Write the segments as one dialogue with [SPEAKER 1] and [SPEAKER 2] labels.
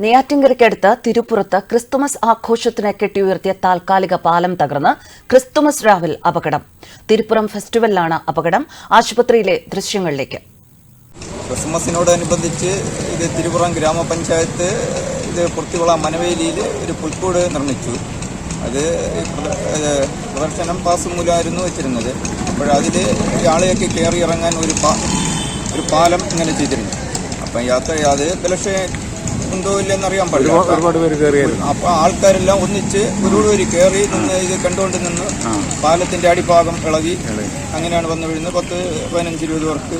[SPEAKER 1] നെയ്യാറ്റിൻകരയ്ക്കടുത്ത് തിരുപ്പുറത്ത് Christmas ആഘോഷത്തിന് കെട്ടിയുയർത്തിയ താൽക്കാലിക പാലം തകർന്ന് ക്രിസ്തുമസ് രാവിൽ അപകടം. തിരുപ്പുറം ഫെസ്റ്റിവലിലാണ് അപകടം. ആശുപത്രിയിലെ ദൃശ്യങ്ങളിലേക്ക്.
[SPEAKER 2] ക്രിസ്മസിനോടനുബന്ധിച്ച് ഇത് തിരുപ്പുറം ഗ്രാമപഞ്ചായത്ത് ഇത് പുറത്തുള്ള മനവേലിയിൽ ഒരു പുൽക്കൂട് നിർമ്മിച്ചു. അത് പ്രദർശനം പാസ് മൂലമായിരുന്നു വെച്ചിരുന്നത്. അപ്പോഴതിൽ ആളെയൊക്കെ കയറി ഇറങ്ങാൻ ഒരു പാ ഒരു പാലം ഇങ്ങനെ ചെയ്തിരുന്നു. അപ്പം യാത്ര അത് ബലക്ഷേ ഉണ്ടോ ഇല്ലെന്നറിയാൻ പാടില്ല.
[SPEAKER 3] ഒരുപാട് പേര് കയറിയായിരുന്നു.
[SPEAKER 2] അപ്പോൾ ആൾക്കാരെല്ലാം ഒന്നിച്ച് ഒരുപാട് പേര് കയറി നിന്ന് ഇത് കണ്ടുകൊണ്ട് നിന്ന് പാലത്തിന്റെ അടിഭാഗം ഇളകി അങ്ങനെയാണ് വന്നു വീഴുന്നത്. പത്ത് പതിനഞ്ച് ഇരുപത് പേർക്ക്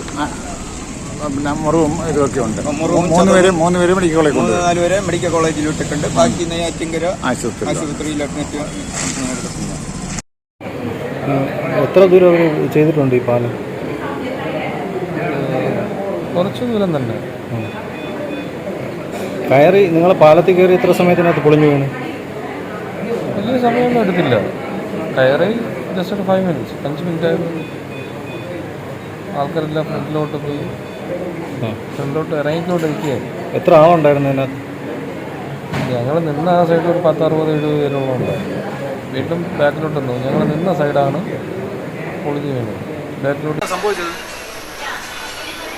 [SPEAKER 3] പിന്നെ മുറിവും ഇതൊക്കെ ഉണ്ട്. മൂന്ന് പേര് മൂന്ന് പേര് മെഡിക്കൽ കോളേജ്
[SPEAKER 2] മൂന്ന് നാല് വരെ മെഡിക്കൽ കോളേജിൽ വിട്ടിട്ടുണ്ട് ബാക്കി നെയ്യാറ്റിങ്കര
[SPEAKER 3] ആശുപത്രി
[SPEAKER 2] ആശുപത്രിയിൽ അഡ്മിറ്റ് നടത്തുന്നു
[SPEAKER 4] എത്ര ദൂരം ചെയ്തിട്ടുണ്ട് ഈ പാലം?
[SPEAKER 5] കുറച്ച് ദൂരം തന്നെ.
[SPEAKER 4] കയറി നിങ്ങൾ പാലത്തിൽ കയറി എത്ര സമയത്തിനകത്ത് പൊളിഞ്ഞു വീണ്
[SPEAKER 5] വലിയ സമയമൊന്നും എടുത്തില്ല. കയറി ജസ്റ്റ് ഒരു ഫൈവ് മിനിറ്റ്സ് അഞ്ച് മിനിറ്റ് ആയിരുന്നു ആൾക്കാരെല്ലാം ഫ്രണ്ടിലോട്ട് പോയി. ഫ്രണ്ടിലോട്ട് ഇറങ്ങിക്കോട്ട് ഇരിക്കുകയായി
[SPEAKER 4] എത്ര ആളുണ്ടായിരുന്നു അതിനകത്ത്
[SPEAKER 5] ഞങ്ങൾ നിന്ന ആ സൈഡിൽ ഒരു പത്ത് അറുപത് എഴുപത് പേരോളം ഉണ്ട്. വീണ്ടും ബാക്കിലോട്ട് നിന്നു ഞങ്ങൾ നിന്ന സൈഡാണ് പൊളിഞ്ഞു വീണത്. ബാക്കിലോട്ട്
[SPEAKER 3] സംഭവിച്ചത്?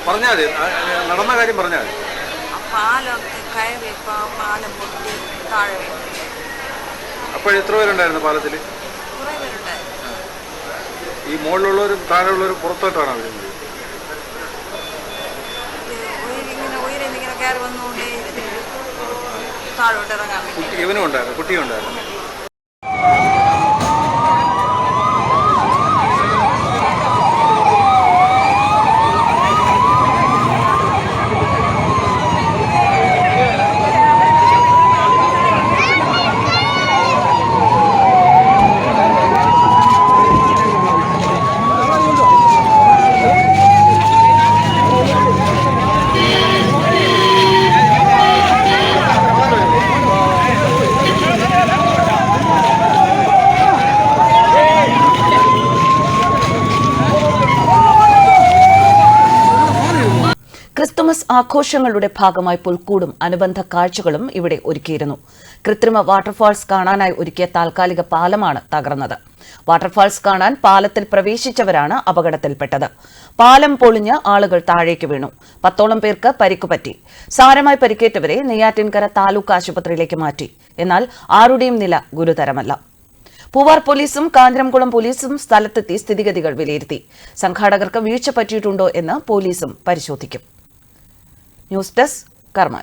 [SPEAKER 3] പറഞ്ഞാൽ മതി. നടന്ന കാര്യം പറഞ്ഞാൽ മതി.
[SPEAKER 6] പാലൊക്കെ കയറി പാലം പൊട്ടി താഴെ വീണു.
[SPEAKER 3] അപ്പോൾ എത്ര പേരുണ്ടായിരുന്നു പാലത്തിൽ?
[SPEAKER 6] കുറേ പേരുണ്ടായിരുന്നു.
[SPEAKER 3] ഈ മുകളിലുള്ളവരും താഴെയുള്ളവരും പുറത്തോട്ടാണ് വരുന്നത്
[SPEAKER 6] ഇത് ഉയരിങ്ങനെ ഉയരിന്നിങ്ങനെ കയറി വന്നുകൊണ്ടേ താഴോട്ട് ഇറങ്ങാൻ വേണ്ടി
[SPEAKER 3] കുട്ടി ഇവനും ഉണ്ടായിരുന്നു കുട്ടിയും ഉണ്ടായിരുന്നു.
[SPEAKER 1] ക്രിസ്തുമസ് ആഘോഷങ്ങളുടെ ഭാഗമായി പുൽക്കൂടും അനുബന്ധ കാഴ്ചകളും ഇവിടെ ഒരുക്കിയിരുന്നു. കൃത്രിമ വാട്ടർഫാൾസ് കാണാനായി ഒരുക്കിയ താൽക്കാലിക പാലമാണ് തകർന്നത്. വാട്ടർഫാൾസ് കാണാൻ പാലത്തിൽ പ്രവേശിച്ചവരാണ് അപകടത്തിൽപ്പെട്ടത്. പാലം പൊളിഞ്ഞ് ആളുകൾ താഴേക്ക് വീണു. പത്തോളം പേർക്ക് പരിക്കുപറ്റി സാരമായി പരിക്കേറ്റവരെ നെയ്യാറ്റിൻകര താലൂക്ക് ആശുപത്രിയിലേക്ക് മാറ്റി. എന്നാൽ ആരുടെയും നില ഗുരുതരമല്ല. പൂവാർ പോലീസും കാഞ്ഞിരംകുളം പോലീസും സ്ഥലത്തെത്തി സ്ഥിതിഗതികൾ വിലയിരുത്തി. സംഘാടകർക്ക് വീഴ്ച പറ്റിയിട്ടുണ്ടോ എന്ന് പോലീസും പരിശോധിക്കും. News desk Karma